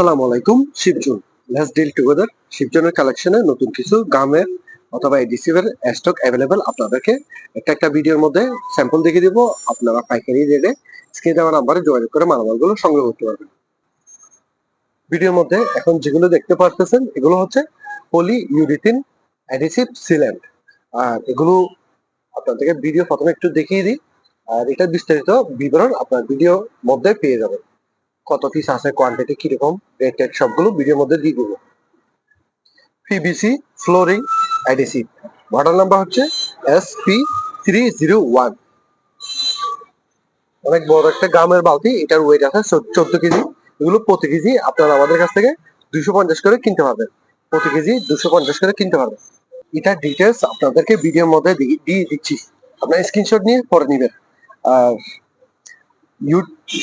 আসসালামু আলাইকুম শিবজুন লেটস ডিল টুগেদার শিবজনের কালেকশনে নতুন কিছু, গামের অথবা এডিসিভের স্টক অ্যাভেলেবেল আপনাদেরকে। একটা একটা ভিডিওর মধ্যে স্যাম্পল দেখিয়ে দিব, আপনারা পাইকারি রেটে স্ক্রিনে দেওয়া নাম্বারে যোগাযোগ করে মালামালগুলো সংগ্রহ করতে পারবেন। ভিডিওর মধ্যে এখন যেগুলো দেখতে পারতেছেন, এগুলো হচ্ছে পলি ইউরিথিন অ্যাডিসিভ সিল্যান্ড আর এগুলো আপনাদেরকে ভিডিও প্রথমে একটু দেখিয়ে দিই। আর এটা বিস্তারিত বিবরণ আপনার ভিডিও মধ্যে পেয়ে যাবেন। কত পিস আছে কোয়ান্টিটি কীরকম রেট টেট সবগুলো ভিডিওর মধ্যে দিয়ে দেবো। PVC flooring adhesive model number হচ্ছে S P three zero one অনেক বড় একটা গামের বালতি, এটার ওয়েট আছে চোদ্দ কেজি। এগুলো প্রতি কেজি আপনারা আমাদের কাছ থেকে দুশো পঞ্চাশ করে কিনতে পারবেন। প্রতি কেজি দুশো পঞ্চাশ করে কিনতে পারবেন। এটার ডিটেলস আপনাদেরকে ভিডিওর মধ্যে দিয়ে দিচ্ছি। আপনার স্ক্রিনশট নিয়ে পরে নেবেন। আর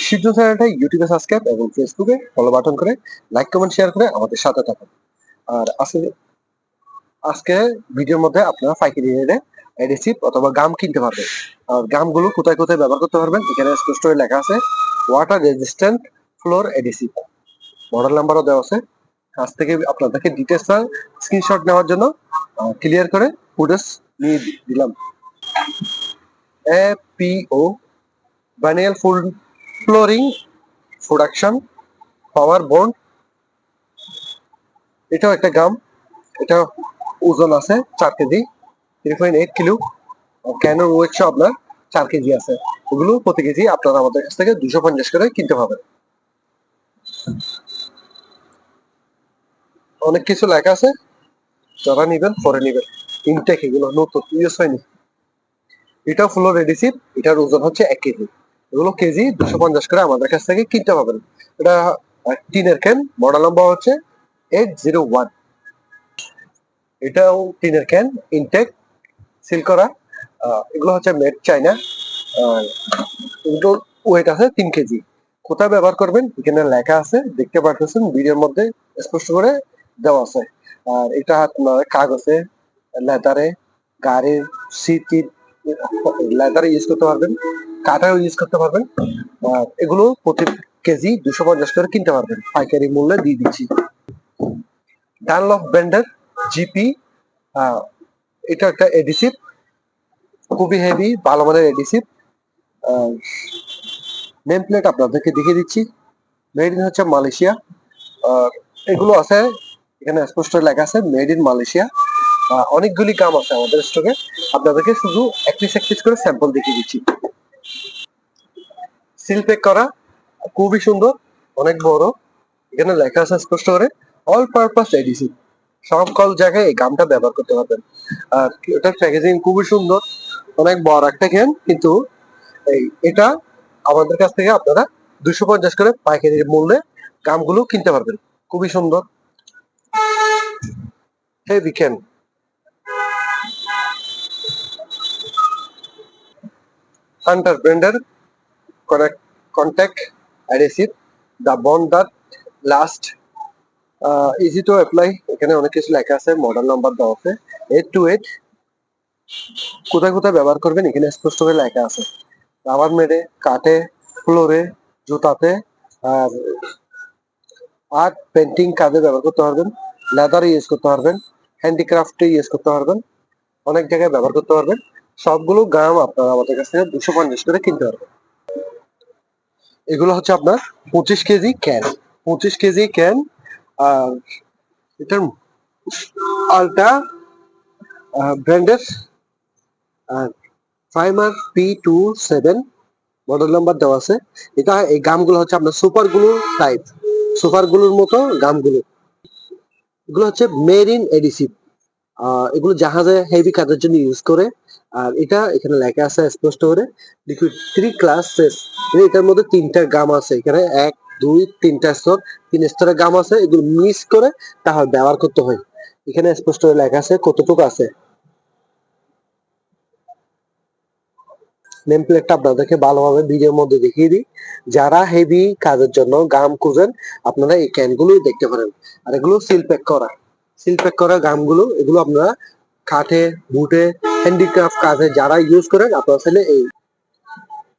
শিবজন চ্যানেলটা ইউটিউবে সাবস্ক্রাইব এবং ফেসবুকে ফলো বাটন করে লাইক কমেন্ট শেয়ার করে আমাদের সাথে থাকুন। আর আজকে আজকে ভিডিওর মধ্যে আপনারা পাইকারি রেটে এডিসিভ অথবা গাম কিনতে পারবেন। আর গামগুলো কোথায় কোথায় ব্যবহার করতে পারবেন, এখানে স্পষ্ট করে লেখা আছে water resistant floor adhesive model নাম্বারও দেওয়া আছে। আজ থেকে আপনাদেরকে ডিটেলস স্ক্রিনশট নেওয়ার জন্য ক্লিয়ার করে ফুটেজ নিয়ে দিলাম। A P O Banial full flooring production power bond এটাও একটা গাম এটা ওজন আছে চার KG three point eight kilo কেন ওয়েটশো আপনার চার কেজি আছে? ওগুলো প্রতি কেজি আপনারা আমাদের কাছ থেকে দুশো পঞ্চাশ করে কিনতে পাবেন অনেক কিছু লেখা আছে, যারা নিবেন পরে নিবেন। ইনটেক এগুলো নতুন, ইউজ হয়নি। এটা ফুলো রেডিসিভ এটার ওজন হচ্ছে এক কেজি। এগুলো কেজি দুশো পঞ্চাশ করে আমাদের কাছ থেকে কিনতে পাবেন এটা টিনের ক্যান মডেল নাম্বার হচ্ছে এইট জিরো ওয়ান এটাও টিনের ক্যান ইনটেক সিল করা। এগুলো হচ্ছে মেড চাইনা ওয়েট আছে তিন কেজি। কোথায় ব্যবহার করবেন? এখানে লেখা আছে, দেখতে পারতেছেন, ভিডিওর মধ্যে স্পষ্ট করে দেওয়া আছে। আর এটা আপনার কাগজে লেদারে গাড়ির সিট লেদারে ইউজ করতে পারবেন। কাঠাও ইউজ করতে পারবেন। আর এগুলো প্রতি কেজি দুশো পঞ্চাশ করে কিনতে পারবেন। পাইকারি মূল্যে দিয়ে দিচ্ছি। ডানলফ ব্র্যান্ডের জিপি এটা একটা এডিসিভ খুবই হেভি ভালো মানের এডিসিভ নেম প্লেট আপনাদেরকে দেখিয়ে দিচ্ছি। মেড ইন হচ্ছে মালয়েশিয়া। এগুলো আছে, এখানে স্পষ্ট লেখা আছে মেড ইন মালয়েশিয়া। অনেকগুলি কাম আছে আমাদের স্টকে আপনাদেরকে শুধু এক পিস করে স্যাম্পল দেখিয়ে দিচ্ছি। সিল প্যাক করা, খুবই সুন্দর, অনেক বড়। এখানে লেখা আছে স্পষ্ট করে অল পারপাস এডিসিভ সকল জায়গায় এই গামটা ব্যবহার করতে পারবেন। আর এটার প্যাকেজিং খুবই সুন্দর, অনেক বড় একটা ক্যান কিন্তু এই, এটা আমাদের কাছ থেকে আপনারা দুশো পঞ্চাশ করে পাইকারি মূল্যে গামগুলো কিনতে পারবেন। খুবই সুন্দর। হেভি ক্যান হান্টার ব্র্যান্ডের contact adhesive the bond that last easy to apply এখানে অনেক কিছু লেখা আছে মডেল নাম্বার দেওয়া আছে এইট টু এইট কোথায় কোথায় ব্যবহার করবেন, এখানে স্পষ্ট করে লেখা আছে রাবার মেডে কাঠে ফ্লোরে, জুতাতে, আর আর্ট পেন্টিং কাজে ব্যবহার করতে পারবেন লেদারে ইউজ করতে পারবেন হ্যান্ডিক্রাফটে ইউজ করতে পারবেন, অনেক জায়গায় ব্যবহার করতে পারবেন সবগুলো গাম আপনারা আমাদের কাছ দুশো পঞ্চাশ করে কিনতে পারবেন। এগুলো হচ্ছে আপনার পঁচিশ কেজি ক্যান পঁচিশ কেজি ক্যান আর এটার আলটা ব্র্যান্ডের primer P two seven model number দেওয়া আছে। এটা, এই গামগুলো হচ্ছে আপনার সুপার গ্লু টাইপ সুপার গ্লুর মতো গামগুলো। এগুলো হচ্ছে মেরিন এডিসিভ এগুলো জাহাজে হেভি কাজের জন্য ইউজ করে। আর এটা এখানে লেখা আছে স্পষ্ট করে লিকুইড থ্রি ক্লাসেস এটার মধ্যে তিনটা গাম আছে। এখানে এক, দুই, তিনটা স্তর, তিন স্তরের গাম আছে। এগুলো মিস করে তাহলে ব্যবহার করতে হয়। এখানে স্পষ্ট করে লেখা আছে কতটুকু আছে। নেম প্লেটটা আপনাদেরকে ভালোভাবে ভিডিওর মধ্যে দেখিয়ে দিই। যারা হেভি কাজের জন্য গাম খুঁজেন, আপনারা এই ক্যানগুলো দেখতে পারেন। আর এগুলো সিল প্যাক করা। সিল প্যাক করা গামগুলো, এগুলো আপনারা কাঠে, বুটে হ্যান্ডিক্রাফট কাজে যারা ইউজ করেন, আপনারা চাইলে এই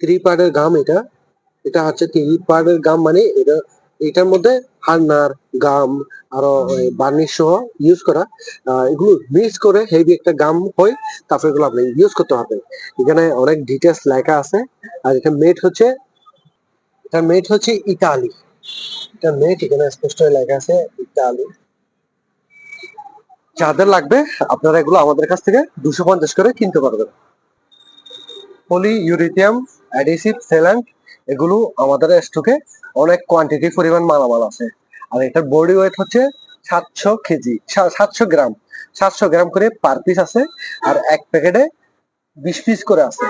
থ্রি পার্টের গাম এটা এটা হচ্ছে থ্রি পার্টের গাম মানে এটা, এটার মধ্যে হান্নার গাম আরও বার্নিশ সহ ইউজ করা এগুলো মিক্স করে হেভি একটা গাম হয়, তারপর এগুলো আপনি ইউজ করতে হবে এখানে অনেক ডিটেলস লেখা আছে, আর এটা মেট হচ্ছে, এটা মেট হচ্ছে ইতালি। এটা মেট এখানে স্পষ্ট লেখা আছে, ইতালি। যাদের লাগবে, আপনারা এগুলো আমাদের কাছ থেকে দুশো পঞ্চাশ করে কিনতে পারবেন। পলি ইউরিথিয়াম অ্যাডিসিভ সেলান্ট এগুলো আমাদের স্টকে অনেক কোয়ান্টিটি পরিমাণ মালামাল আছে। আর এটার বডি ওয়েট হচ্ছে সাতশো কেজি সাতশো গ্রাম। সাতশো গ্রাম করে পার পিস আছে, আর এক প্যাকেটে বিশ পিস করে আছে।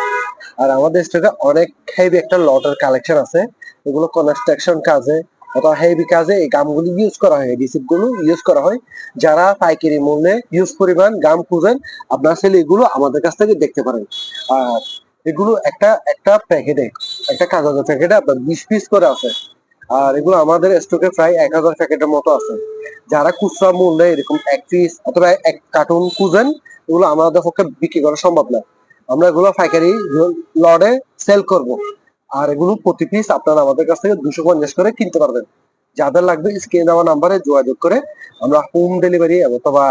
আর আমাদের স্টকে অনেক হেভি একটা লটের কালেকশন আছে। এগুলো কনস্ট্রাকশন কাজে অথবা হেভি কাজে এই গামগুলো ইউজ করা হয় রিসিপগুলো ইউজ করা হয়। যারা পাইকারি মূল্যে ইউজ পরিমাণ গাম খুঁজেন, আপনারা চাইলে এগুলো আমাদের কাছ থেকে দেখতে পারেন। আর এগুলো একটা একটা প্যাকেটে একটা কাগজের প্যাকেটে আপনার বিশ পিস করে আছে। আর এগুলো আমাদের স্টকে প্রায় এক হাজার প্যাকেটের মতো আছে। যারা খুচরা মূল্যে এরকম এক পিস অথবা এক কার্টুন খুঁজেন, এগুলো আমাদের পক্ষে বিক্রি করা সম্ভব না। আমরা এগুলো পাইকারি লডে সেল করব। আর এগুলো প্রতি পিস আপনারা আমাদের কাছ থেকে দুশো পঞ্চাশ করে কিনতে পারবেন। যাদের লাগবে স্ক্রিনে দেওয়া নাম্বারে যোগাযোগ করে আমরা হোম ডেলিভারি অথবা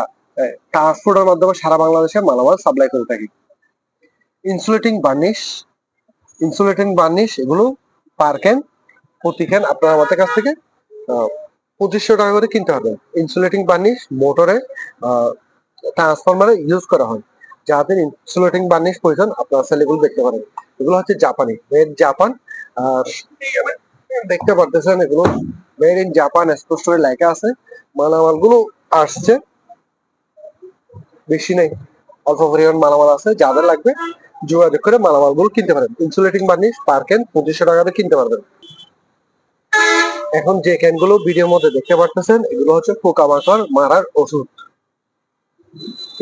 ট্রান্সপোর্টের মাধ্যমে সারা বাংলাদেশে মালামাল সাপ্লাই করে থাকি। ইনসুলেটিং বার্নিশ ইনসুলেটিং বার্নিশ এগুলো পার ক্যান প্রতি ক্যান আপনারা আমাদের কাছ থেকে পঁচিশশো টাকা করে কিনতে হবে ইনসুলেটিং বার্নিশ মোটরে ট্রান্সফরমারে ইউজ করা হয়। যাদের ইনসুলেটিং বার্নিশ প্রয়োজন আপনারা চাইলে এগুলো দেখতে পারেন। এগুলো হচ্ছে জাপানি মেড জাপান আর দেখতে পারতেছেন এগুলো মেড ইন জাপান স্পষ্ট করে লেখা আছে। মালামালগুলো আসছে। বেশি নেই, অল্প পরিমাণ মালামাল আছে, যাদের লাগবে যোগাযোগ করে মালামালগুলো কিনতে পারেন। ইনসুলেটিং বার্নিশ পার ক্যান পঁচিশশো টাকাতে কিনতে পারবেন। এখন যে ক্যানগুলো ভিডিওর মধ্যে দেখতে পারতেছেন, এগুলো হচ্ছে পোকামাকড় মারার ওষুধ।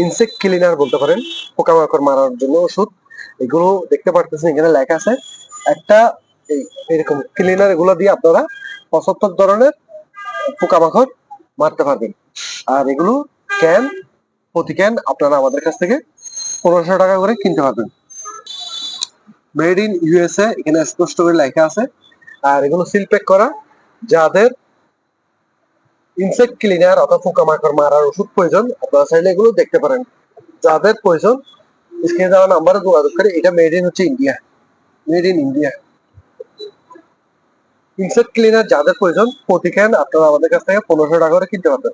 ইনসেক্ট ক্লিনার বলতে পারেন, পোকামাকড় মারার জন্য ওষুধ। এগুলো দেখতে পারতেছেন, এখানে লেখা আছে, একটা এই এরকম ক্লিনার এগুলো দিয়ে আপনারা পঁচাত্তর ধরনের পোকামাকড় মারতে পারবেন। আর এগুলো ক্যান প্রতি ক্যান আপনারা আমাদের কাছ থেকে পনেরোশো টাকা করে কিনতে পারবেন। মেড ইন ইউএসএ এখানে স্পষ্ট করে লেখা আছে। আর এগুলো সিল প্যাক করা, যাদের ইনসেক্ট ক্লিনার অথবা পোকামাকড় মারার ওষুধ প্রয়োজন। আপনারা চাইলে এগুলো দেখতে পারেন। যাদের প্রয়োজন, স্ক্রিনে দেওয়া নাম্বারে যোগাযোগ করে, এটা মেড ইন হচ্ছে India made in India insect cleaner যাদের প্রয়োজন, প্রতি ক্যান আপনারা আমাদের কাছ থেকে পনেরোশো টাকা করে কিনতে পারবেন।